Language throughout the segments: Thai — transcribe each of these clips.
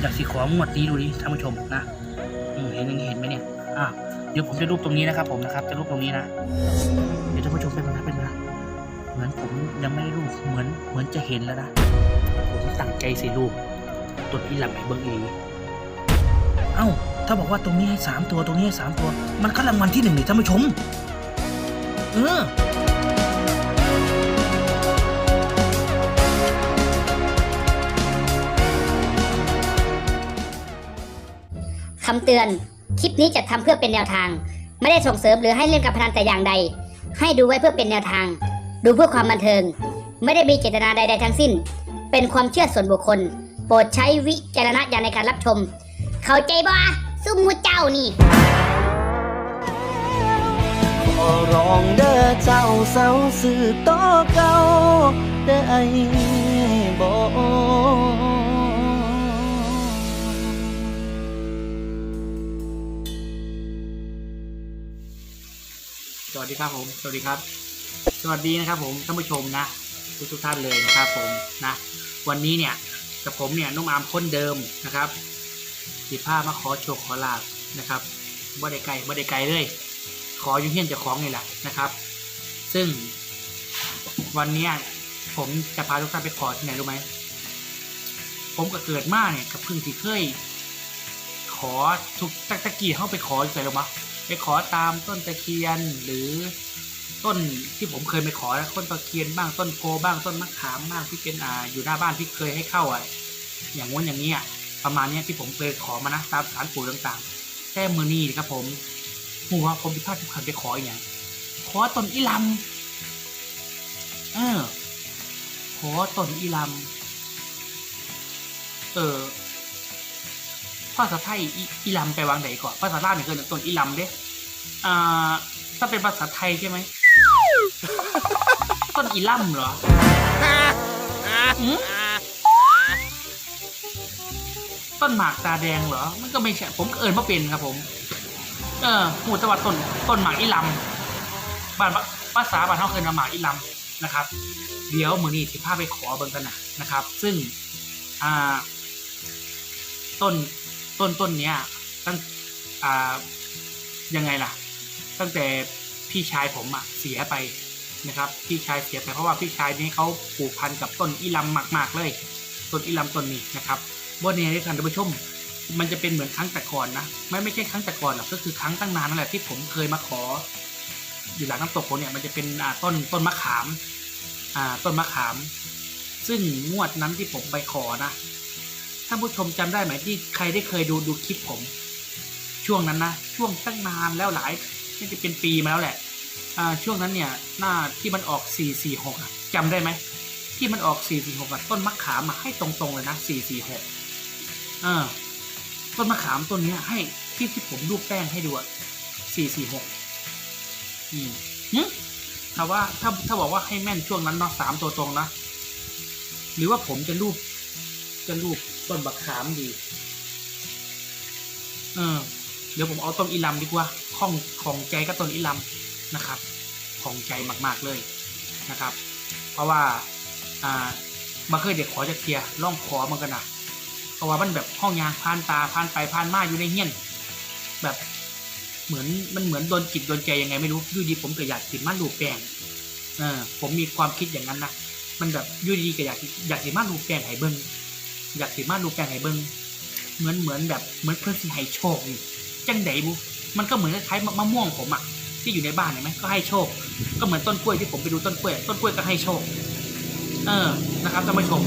อยากสิของงวดนี้ดูดิท่านผู้ชมนะมเห็นย่างเห็นไหมเนี่ยอะเดี๋ยวผมจะรูปตรงนี้นะครับ ผมนะครับ จะรูปตรงนี้นะเดี๋ยวท่านผู้ชมเป็นนะเป็นนะเหมือนผมยังไม่ได้รูปเหมือนเหมือนจะเห็นแล้วนะผมตั้งใจสิรูปตัวอีหลับไอ้เบิ้งอีเอ้า ถ้าบอกว่าตรงนี้ให้สามตัวตรงนี้ให้สามตัว มันก็รางวัลที่หนึ่งนี่ท่านผู้ชม เออ คำเตือน คลิปนี้จะทำเพื่อเป็นแนวทาง ไม่ได้ส่งเสริมหรือให้เล่นการพนันแต่อย่างใด ให้ดูไว้เพื่อเป็นแนวทาง ดูเพื่อความบันเทิง ไม่ได้มีเจตนาใด ๆ ทั้งสิ้น เป็นความเชื่อส่วนบุคคล โปรดใช้วิจารณญาณในการรับชม เข้าใจบ่ซุ่มมูเจ้านี่ขอร้องเด้อเจ้าเศร้าสื่อต่อเก่าได้บ่ สวัสดีครับผม สวัสดีครับ สวัสดีนะครับผมท่านผู้ชมนะ ทุกทุกท่านเลยนะครับผมนะ วันนี้เนี่ยกับผมเนี่ยนุ่มอามคนเดิมนะครับสีผ้ามาขอโชคขอลาบนะครับบ่ได้ไกลบ่ได้ไกลเลย ขออยู่เฮียนเจ้าของนี่แหละนะครับ ซึ่งวันนี้ผมจะพาทุกท่านไปขอที่ไหนรู้ไหมผมก็เกิดมาเนี่ยกับพึ่งที่เคย ขอทุกตะตะกี้เข้าไปขออยู่ไหนรู้มะ ไปขอตามต้นตะเคียนหรือต้นที่ผมเคยไปขอต้นตะเคียนบ้างต้นโพบ้างต้นมะขามบ้างที่เป็นอ่าอยู่หน้าบ้านที่เคยให้เข้าอะอย่างง้นอย่างนี้อะประมาณนี้ที่ผมเคยขอมานะตามสารปู่ต่างๆแค่มือนี้ครับผมหัวผมพิพาททุกครั้งไปขออย่างขอต้นอิลำเออขอต้นอิลำเออ ภาษาไทยอีอีลำไปวางไหนก่อนภาษาลาวเนี่ยคือต้นอีลำเด้อ่าถ้าเป็นภาษาไทยใช่ไหมต้นอีลำเหรอต้นหมากตาแดงเหรอ มันก็ไม่ใช่ ผมก็เอิญว่าเป็นครับผม เออหูแตะวันต้นต้นหมากอีลำบ้านภาษาบ้านเขาเคยนำหมากอีลำนะครับ เดี๋ยวมือนี้สิพาไปขอเบิ่งกันนะนะครับ ซึ่ง อ่า ต้น ต้นต้นเนี้ยตั้งอ่ายังไงล่ะ ตั้งแต่พี่ชายผมอะเสียไปนะครับ พี่ชายเสียไปเพราะว่าพี่ชายนี้เขาผูกพันกับต้นอีลำมากๆเลย ต้นอีลำต้นนี้นะครับวันนี้ท่านผู้ชมมันจะเป็นเหมือนครั้งแต่ก่อนนะไม่ไม่ใช่ครั้งแต่ก่อนหรอกก็คือครั้งตั้งนานนั่นแหละที่ผมเคยมาขอ อยู่หลังน้ำตกผมเนี่ยมันจะเป็นอ่าต้นต้นมะขามอ่าต้นมะขาม ซึ่งงวดนั้นที่ผมไปขอนะ ท่านผู้ชมจำได้ไหมที่ใครได้เคยดูดูคลิปผม ช่วงนั้นนะ ช่วงตั้งนานแล้วหลายน่าจะเป็นปีมาแล้วแหละอ่าช่วงนั้นเนี่ยหน้าที่มันออก 446อะจำได้ไหมที่มันออก 446อะต้นมะขามมาให้ตรงๆเลยนะ 446เออต้นมะขามต้นเนี้ยให้ที่ที่ผมรูปแป้งให้ดูอะ446อืมหึถ้าว่าถ้าถ้าบอกว่าให้แม่นช่วงนั้นเนาะสามตัวตรงนะ หรือว่าผมจะรูปจะรูป ต้นบักขามดี เออ เดี๋ยวผมเอาต้นอีลำดีกว่าข้องของใจก็ต้นอีลำนะครับ ของใจมากๆเลยนะครับ เพราะว่าอ่ามาเคยเด็กขอจะเคลียร่องขอมันกันนะเพราะว่ามันแบบห้องยางผ่านตาผ่านไปผ่านมาอยู่ในเฮี้ยน แบบเหมือนมันเหมือนโดนจิตโดนใจยังไงไม่รู้อยูดีผมก็อยากติดมาลูกแป้งเออผมมีความคิดอย่างนั้นนะมันแบบอยูดีก็อยากอยากติดมาลูกแป้งให้เบิ้ง อยากสิมาดูแปลงให้เบิ่งเหมือนเหมือนแบบเหมือนเพื่อนสิให้โชคนี่จังไดบุมันก็เหมือนคล้ายมะม่วงผมอะที่อยู่ในบ้านเห็นไหมก็ให้โชค ก็เหมือนต้นกล้วยที่ผมไปดูต้นกล้วย ต้นกล้วยก็ให้โชค เออนะครับท่านผู้ชม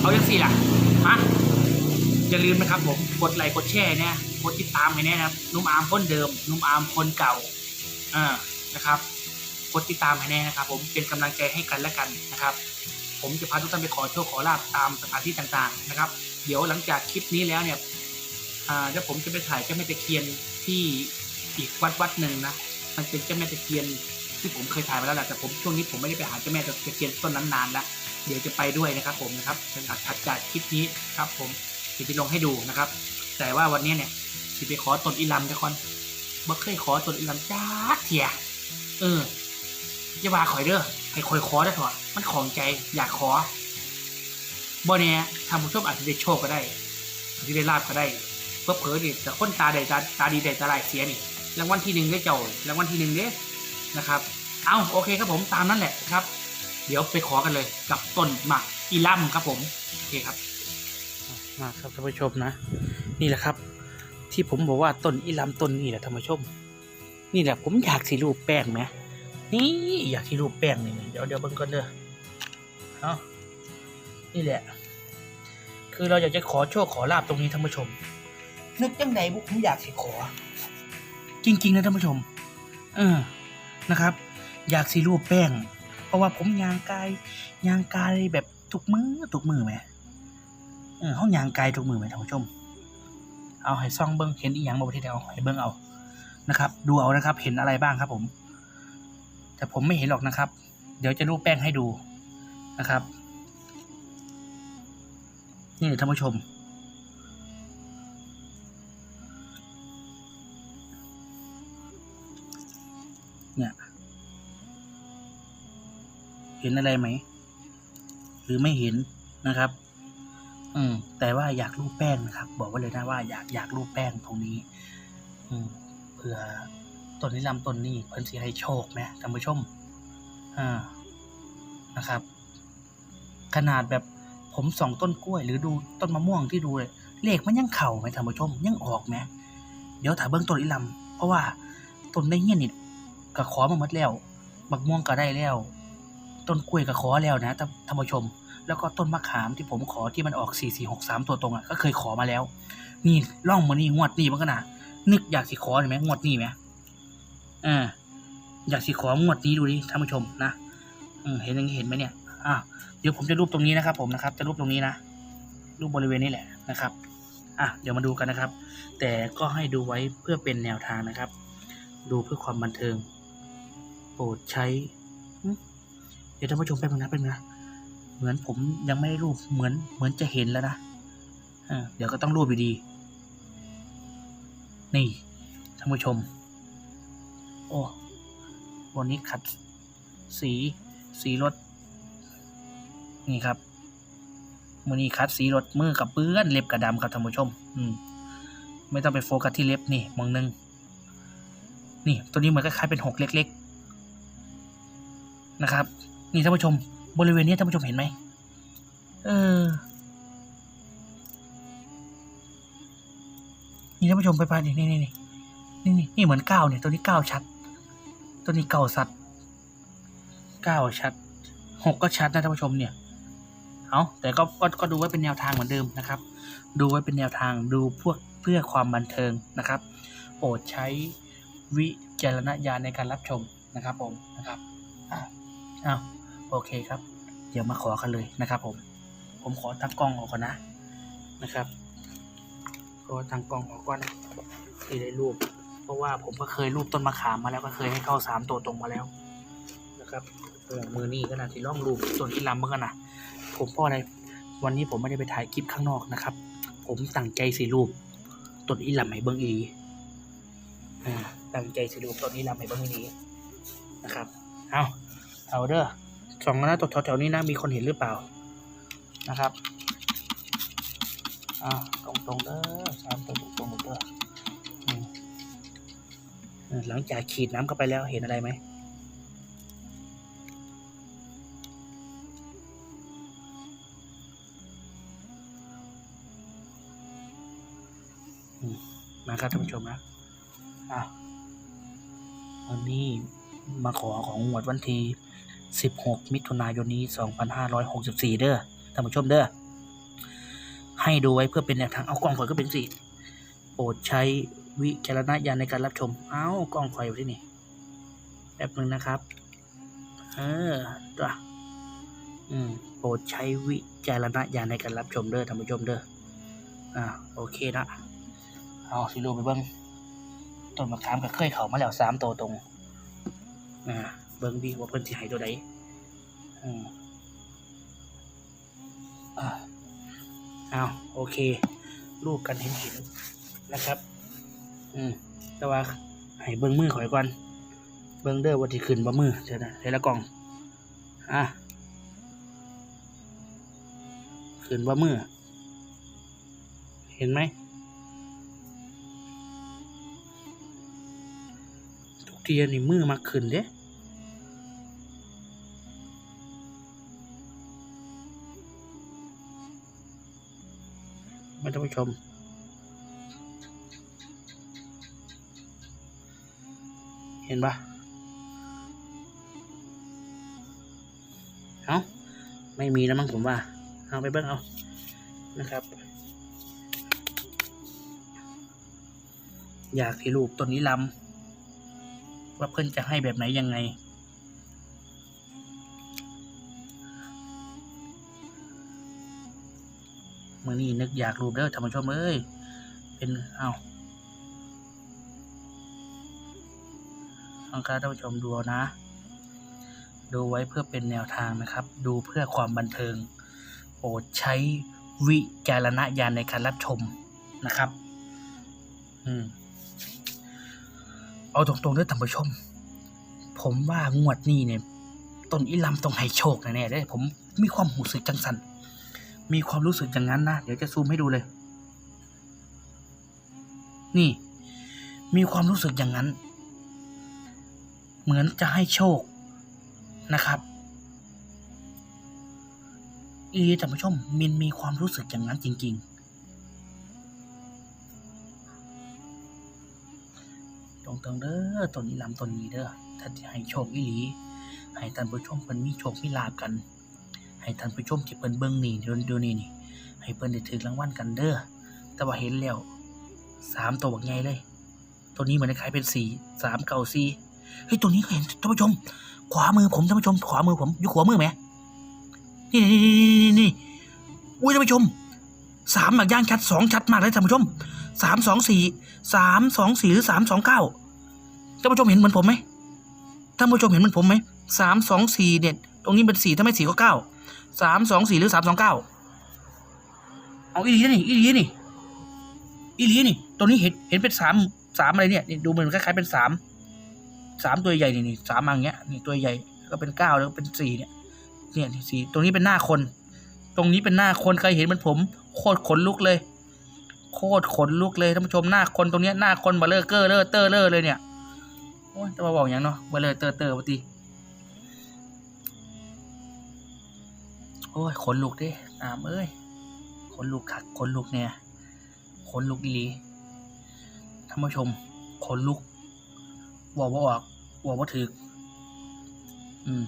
เอาอย่างสี่ล่ะมาอย่าลืมนะครับผมกดไลค์กดแชร์เนี่ยกดติดตามให้แน่นะครับนุ่มอาร์มคนเดิมนุ่มอาร์มคนเก่าอ่านะครับกดติดตามให้แน่นะครับ ผมเป็นกำลังใจให้กันและกันนะครับ ผมจะพาทุกท่านไปขอโชคขอลาบตามสถานที่ต่างๆนะครับ เดี๋ยวหลังจากคลิปนี้แล้วเนี่ยเดี๋ยวผมจะไปถ่ายเจ้าแม่ตะเคียนที่อีกวัดวัดหนึ่งนะมันเป็นเจ้าแม่ตะเคียนที่ผมเคยถ่ายมาแล้วแหละแต่ผมช่วงนี้ผมไม่ได้ไปหาเจ้าแม่ตะเคียนต้นนั้นนานแล้วเดี๋ยวจะไปด้วยนะครับผมนะครับถัดจากคลิปนี้ครับผมจะไปลงให้ดูนะครับ แต่ว่าวันนี้เนี่ยสิไปขอต้นอิลำเจ้าคอนบ่เคยขอต้นอิลำจ้าเถียเอออย่าว่าข่อยเด้อ ให้ข่อยขอได้ถอะมันของใจอยากขอบ่เนี่ยทำผู้ชมอาจจะได้โชคก็ได้ที่ได้ลาบก็ได้เพื่อเผลอดิแต่คนตาใดตาตาดีใดตาลายเสียนี่รางวัลที่หนึ่งได้เจ้ารางวัลที่หนึ่งเด้นะครับ เอาโอเคครับผมตามนั้นแหละครับ เดี๋ยวไปขอกันเลยกับต้นหมากอีลัมครับผมโอเคครับมาครับท่านผู้ชมนะ นี่แหละครับ ที่ผมบอกว่าต้นอีลัมต้นนี้แหละท่านผู้ชม นี่แหละผมอยากสีรูปแป้งไหม นี่อยากสีรูปแป้งนี่เดี๋ยวเดี๋ยวเบิ่งก่อนเด้อเอานี่แหละ คือเราอยากจะขอโชคขอลาบตรงนี้ท่านผู้ชม นึกยังไงบุผมอยากสิขอ จริง ๆ นะท่านผู้ชม เออนะครับ อยากสีรูปแป้ง เพราะว่าผมยางกายยางกายแบบทุกมือทุกมือไหมเออห้องยางกายทุกมือไหมท่านผู้ชม เอาให้ซ่องเบิ้งเห็นอีหยังบ่ประเทศเอาให้เบิ้งเอานะครับ ดูเอานะครับ เห็นอะไรบ้างครับผม แต่ผมไม่เห็นหรอกนะครับ เดี๋ยวจะรูปแป้งให้ดูนะครับ นี่ท่านผู้ชม เนี่ย เห็นอะไรไหม หรือไม่เห็นนะครับ อืม แต่ว่าอยากรูปแป้งนะครับ บอกไว้เลยนะว่าอยากอยากรูปแป้งตรงนี้ อืมเผื่อ ต้นนี้ลำต้นนี้เพิ่นสิให้โชคไหมท่านผู้ชมอ่านะครับ ขนาดแบบผมส่องต้นกล้วย หรือดูต้นมะม่วงที่ดูเลยเลขมันยังเข่าไหมท่านผู้ชมยังออกไหมเดี๋ยวถ่ายเบื้องต้นอีลำเพราะว่าต้นได้เงี้ยนี่ก็ขอมาหมดแล้วบักม่วงก็ได้แล้ว ต้นกล้วยก็ขอแล้วนะท่านผู้ชม แล้วก็ต้นมะขามที่ผมขอที่มันออกสี่สี่หกสามตัวตรงอะก็เคยขอมาแล้ว นี่ล่องมานี่งวดนี่มันก็นะนึกอยากสิขอเห็นไหมงวดนี่ไหม อ่าอยากสิของวดนี้ดูดิท่านผู้ชมนะเห็นย่างเห็นไหมเนี่ยอ่าเดี๋ยวผมจะรูปตรงนี้นะครับ ผมนะครับ จะรูปตรงนี้นะรูปบริเวณนี้แหละนะครับอะเดี๋ยวมาดูกันนะครับ แต่ก็ให้ดูไว้เพื่อเป็นแนวทางนะครับ ดูเพื่อความบันเทิง โปรดใช้ เดี๋ยวท่านผู้ชมแป๊บนึงนะแป๊บนึงนะเหมือนผมยังไม่ได้รูปเหมือนเหมือนจะเห็นแล้วนะอ่าเดี๋ยวก็ต้องรูปอยู่ดี นี่ท่านผู้ชม โอ้วันนี้ขัดสี สีรถ นี่ครับมือนี้คัดสีรถมือกับเปื้อนเล็บกระดำครับท่านผู้ชม อืม ไม่ต้องไปโฟกัสที่เล็บนี่มองหนึง นี่ตัวนี้เหมือนคล้ายๆเป็นหกเล็ก ๆ นะครับ นี่ท่านผู้ชม บริเวณนี้ท่านผู้ชมเห็นไหมเออ นี่ท่านผู้ชมไปไปนี่นี่นี่นี่นี่นี่เหมือนก้าวเนี่ย ตัวนี้ก้าวชัด ตัวนี้เก้าสัตว์เก้าชัดหกก็ชัดนะท่านผู้ชมเนี่ย เอาแต่ก็ก็ก็ดูไว้เป็นแนวทางเหมือนเดิมนะครับ ดูไว้เป็นแนวทางดูพวกเพื่อความบันเทิงนะครับ โปรดใช้วิจารณญาณในการรับชมนะครับผมนะครับเอ้าวโอเคครับ เดี๋ยวมาขอกันเลยนะครับ ผม ผมขอตั้งกล้องออกก่อนนะนะครับขอตั้งกล้องออกก่อนที่ได้รูป เพราะว่าผมก็เคยรูปต้นมะขามมาแล้วก็เคยให้เข้าสามตัวตรงมาแล้วนะครับเออมือนี่ก็น่าที่ล่องรูปต้นที่ลำเมื่อกันนะผมเพราะอะไรวันนี้ผมไม่ได้ไปถ่ายคลิปข้างนอกนะครับ ผมตั้งใจสีรูปต้นอีลำให้เบิ้งอีอ่าตั้งใจสีรูปต้นอีลำให้เบิ้งอีนะครับ เอาเอาเด้อสองนะตัวแถวๆนี้นะมีคนเห็นหรือเปล่านะครับอ่าตรงตรงๆเด้อสามตัวตรงๆเด้อ หลังจากขีดน้ำเข้าไปแล้วเห็นอะไรไหมมาครับท่านผู้ชมนะอะวันนี้มาขอของงวดวันที่16 มิถุนายนนี้ 2564 เด้อท่านผู้ชมเด้อให้ดูไว้เพื่อเป็นแนวทางเอากล้องข่อยก็เป็นสิโปรดใช้ วิจารณญาณในการรับชม เอากล้องข่อยอยู่ที่นี่แป๊บนึงนะครับ เออตัวอืม โปรดใช้วิจารณญาณในการรับชมเด้อท่านผู้ชมเด้อ อ่า โอเคนะ เอาสิรูไปเบิ้งต้นมะขามก็เคยเขามาแล้วสามตัวตรง อ่า เบิ่งดีว่าเพิ่นสิให้ตัวใดอืมอ่าเอาโอเค ลูกกันเห็นเห็นนะครับ อืมแต่ว่าให้เบิ่งมือข่อยก่อน เบิ่งเด้อว่าที่ขึ้นบ่มือเดี๋ยวนะเดี๋ยวละกล่อง อะขึ้นบ่มือ เห็นไหม ทุกทีนี่มือมาขึ้นเด้ไม่ต้องไปชม เห็นปะเอาไม่มีแล้วมั้งผมว่า เอาไปเบิ้งเอา นะครับ อยากให้ลูกต้นนี้ลำว่าเพื่อนจะให้แบบไหนยังไง มื่อนี้นึกอยากรูปเด้อท่านผู้ชมเอ้ย เป็น เอาต้ องการท่านผู้ชมดูนะ ดูไว้เพื่อเป็นแนวทางนะครับ ดูเพื่อความบันเทิง โปรดใช้วิจารณญาณในการรับชมนะครับ อืม เอาตรงๆด้อท่านผู้ชม ผมว่างวดนี้เนี่ยต้นอิลำต้องให้โชคแน่ๆเด้อผมมีความหูสึกจังสัน มีความรู้สึกอย่างนั้นนะ เดี๋ยวจะซูมให้ดูเลย นี่ มีความรู้สึกอย่างนั้น เหมือนจะให้โชคนะครับ อีท่านผู้ชมมินมีความรู้สึกอย่างนั้นจริง ๆ ตรงๆเด้อต้นนี้ลำต้นนี้เด้อถ้าจะให้โชคอีหลี ให้ท่านผู้ชมเพิ่นมีโชคมีลาบกัน ให้ท่านผู้ชมที่เพิ่นเบิ่งนี่เดี๋ยวเดี๋ยวนี้นี่ ให้เพิ่นได้ถือรางวัลกันเด้อ แต่ว่าเห็นแล้วสามตัวบักใหญ่เลย ตัวนี้เหมือนคล้ายเป็นสี่สามเก้าสี่ เฮ้ยตัวนี้ก็เห็นท่านผู้ชม ขวามือผมท่านผู้ชม ขวามือผมอยู่ขวามือไหมนี่นี่นี่นี่นี่อุ้ยท่านผู้ชมสามหลักย่างชัดสองชัดมากเลยท่านผู้ชมสามสองสี่สามสองสี่หรือสามสองเก้าท่านผู้ชมเห็นเหมือนผมไหมท่านผู้ชมเห็นเหมือนผมไหมสามสองสี่เนี่ยตรงนี้เป็นสี่ถ้าไม่สี่ก็เก้าสามสองสี่หรือสามสองเก้าเอาอีลีนี่อีลีนี่อีลีนี่ตรงนี้เห็นเห็นเป็นสามสามอะไรเนี่ยดูเหมือนคล้ายๆเป็นสาม สามตัวใหญ่นี่นี่สามอย่างเงี้ยนี่ตัวใหญ่ก็เป็นเก้าแล้วเป็นสี่เนี่ยเนี่ยสี่ตรงนี้เป็นหน้าคน ตรงนี้เป็นหน้าคนใครเห็นมันผม โคตรขนลุกเลย โคตรขนลุกเลยท่านผู้ชมหน้าคนตรงเนี้ยหน้าคนเบลเลอร์เกอร์เลอร์เตอร์เลอร์เลยเนี่ยโอ้ยจะมาบอกอย่างเนาะเบลเลอร์เตอร์เตอร์ปกติโอ้ยขนลุกดิอามเอ้ยขนลุกคักขนลุกเนี่ยขนลุกอีหลีท่านผู้ชมขนลุก บอกว่าออกบอกว่าถืออืม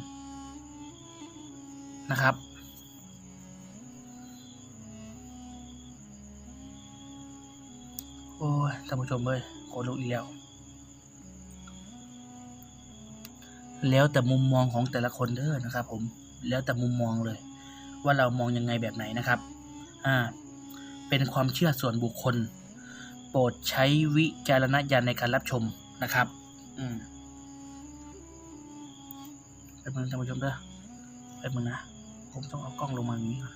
นะครับ โอ้ยท่านผู้ชมเลยขนลุกอีกแล้ว แล้วแต่มุมมองของแต่ละคนเด้อนะครับ ผม แล้วแต่มุมมองเลย ว่าเรามองยังไงแบบไหนนะครับ อ่า เป็นความเชื่อส่วนบุคคล โปรดใช้วิจารณญาณในการรับชมนะครับ อืมไปมืองท่านผู้ชมเด้อไปมืองนะ ผมต้องเอากล้องลงมาอย่างนี้ก่อน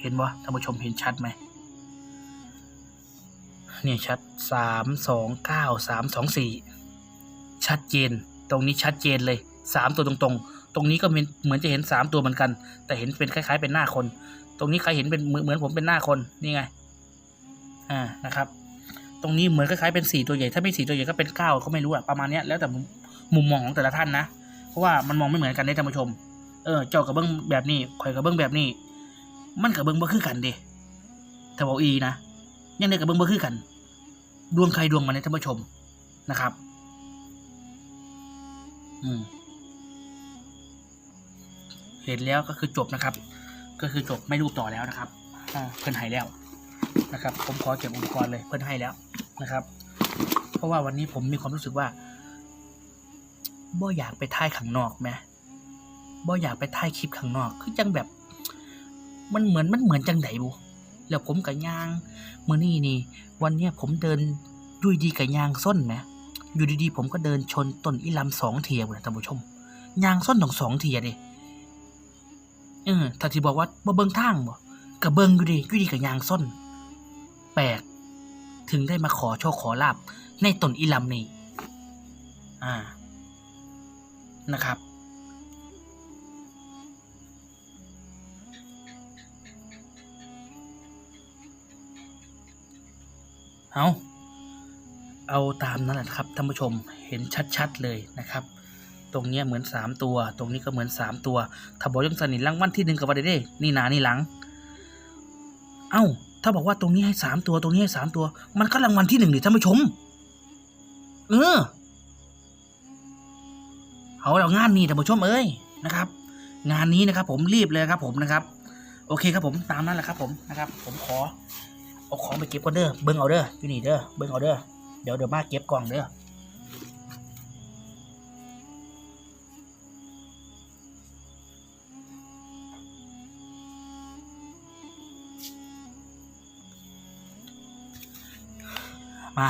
เห็นบ่ท่านผู้ชมเห็นชัดไหมเนี่ยชัดสามสองเก้าสามสองสี่ชัดเจน ตรงนี้ชัดเจนเลยสามตัวตรงๆ ตรงนี้ก็เหมือนจะเห็นสามตัวเหมือนกัน แต่เห็นเป็นคล้ายๆ เป็นหน้าคน ตรงนี้ใครเห็นเป็นเหมือนผมเป็นหน้าคนนี่ไง อ่านะครับ รงนี้เหมือนคล้ายๆเป็นสี่ตัวใหญ่ถ้าไม่สี่ตัวใหญ่ก็เป็นเก้าก็ไม่รู้อะประมาณเนี้ยแล้วแต่มุมมองของแต่ละท่านนะเพราะว่ามันมองไม่เหมือนกันได้ท่านผู้ชม เออเจ้ากับเบิ้งแบบนี้ข่อยกับเบิ้งแบบนี้ มันกับเบิ้งบ่คือกันเด้ถ้าบอกอีนะยังได้กับเบิ้งบ่คือกัน ดวงใครดวงมันในท่านผู้ชมนะครับ อืมเห็นแล้วก็คือจบนะครับ ก็คือจบไม่รูปต่อแล้วนะครับเพิ่นให้แล้ว นะครับ ผมขอเก็บอุปกรณ์เลยเพิ่นให้แล้วนะครับ เพราะว่าวันนี้ผมมีความรู้สึกว่าบ่อยากไปถ่ายข้างนอกแหมบ่อยากไปถ่ายคลิปข้างนอก คือจังแบบ มันเหมือนมันเหมือนจังไดบุแล้วผมกับยางเมื่อนี่นี่วันเนี้ยผมเดินดุยดีกับยางส้นไหมอยู่ดีๆผมก็เดินชนต้นอิลำสองเทียเลยท่านผู้ชมยางส้นของสองเทียดิเออถ้าที่บอกว่าบ่เบิงทางบ่กับเบิงอยู่ดิอยู่ดีกับยางส้น แปลกถึงได้มาขอโชคขอลาบในตนอิลัมนี่อ่านะครับ เอาเอาตามนั่นแหละครับท่านผู้ชมเห็นชัดๆเลยนะครับ ตรงเนี้ยเหมือนสามตัว ตรงนี้ก็เหมือนสามตัวถ้าบอกยังสนิทลังวันที่หนึ่งกับวันเด้นี่นานี่หลัง เอ้า ถ้าบอกว่าตรงนี้ให้สามตัวตรงนี้ให้สามตัว มันก็รางวัลที่หนึ่งดิท่านผู้ชม เออเอาแล้วงานนี้ท่านผู้ชมเอ้ยนะครับ งานนี้นะครับ ผมรีบเลยครับ ผมนะครับ โอเคครับผมตามนั้นแหละครับผมนะครับ ผมขอเอาของไปเก็บก่อนเด้อเบิ้งเอาเด้ออยู่นี่เด้อเบิ้งเอาเด้อเดี๋ยวเดี๋ยวมาเก็บกล่องเด้อ มา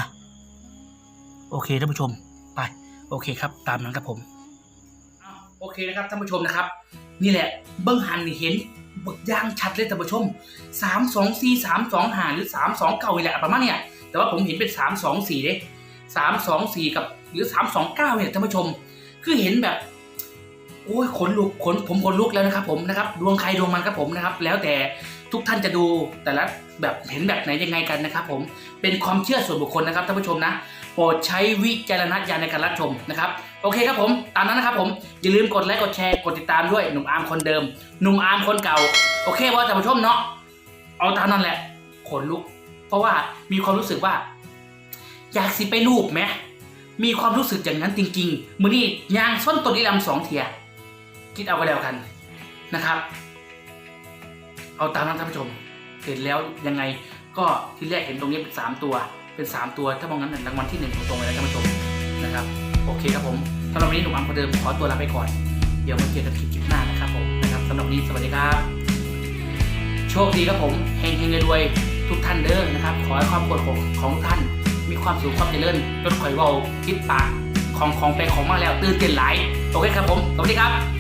โอเคท่านผู้ชมไปโอเคครับ ตามนั้นครับผมโอเคนะครับท่านผู้ชมนะครับ นี่แหละเบิ้องหันเห็นบกย่างชัดเลยท่านผู้ชมสามสองสี่สามสองหาหรือสามสองเก้าแหละประมาณเนี่ยแต่ว่าผมเห็นเป็นสามสองสี่เด้สามสองสี่กับหรือสามสองเก้าเนี่ยท่านผู้ชม คือเห็นแบบโอ้ยขนลุกขนผมขนลุกแล้วนะครับผมนะครับดวงใครดวงมันครับผมนะครับ แล้วแต่ ทุกท่านจะดูแต่ละแบบเห็นแบบไหนยังไงกันนะครับ ผมเป็นความเชื่อส่วนบุคคลนะครับท่านผู้ชมนะโปรดใช้วิจารณญาณในการรับชมนะครับโอเคครับผมตามนั้นนะครับผมอย่าลืมกดไลค์กดแชร์กดติดตามด้วยหนุ่มอาร์มคนเดิมหนุ่มอาร์มคนเก่า โอเคว่าท่านผู้ชมเนาะเอาตามนั้นแหละขนลุก เพราะว่ามีความรู้สึกว่า อยากสิไปรูปไหมมีความรู้สึกอย่างนั้นจริง ๆ มือนี่ยางส้นต้นอีลำสองเทียคิดเอาก็แล้วกันนะครับ เอาตามนั้นท่านผู้ชมเห็นแล้วยังไงก็ที่แรกเห็นตรงนี้เป็นสามตัว เป็นสามตัว ถ้ามองงั้นรางวัลที่หนึ่งตรงๆเลยนะท่านผู้ชมนะครับ โอเคครับผมสำหรับวันนี้หนุ่มอัมคนเดิมขอตัวลาไปก่อน เดี๋ยวมาเจอกันคลิปหน้านะครับผมนะครับสำหรับวันนี้สวัสดีครับ โชคดีครับผมเฮงเฮงรวยทุกท่านเด้อนะครับ ขอให้ความกดของของทุกท่าน มีความสุขความเจริญจนข่อยเว่าคิดปากของของไปของมาแล้วตื่นเต้นหลายโอเคครับผมสวัสดีครับ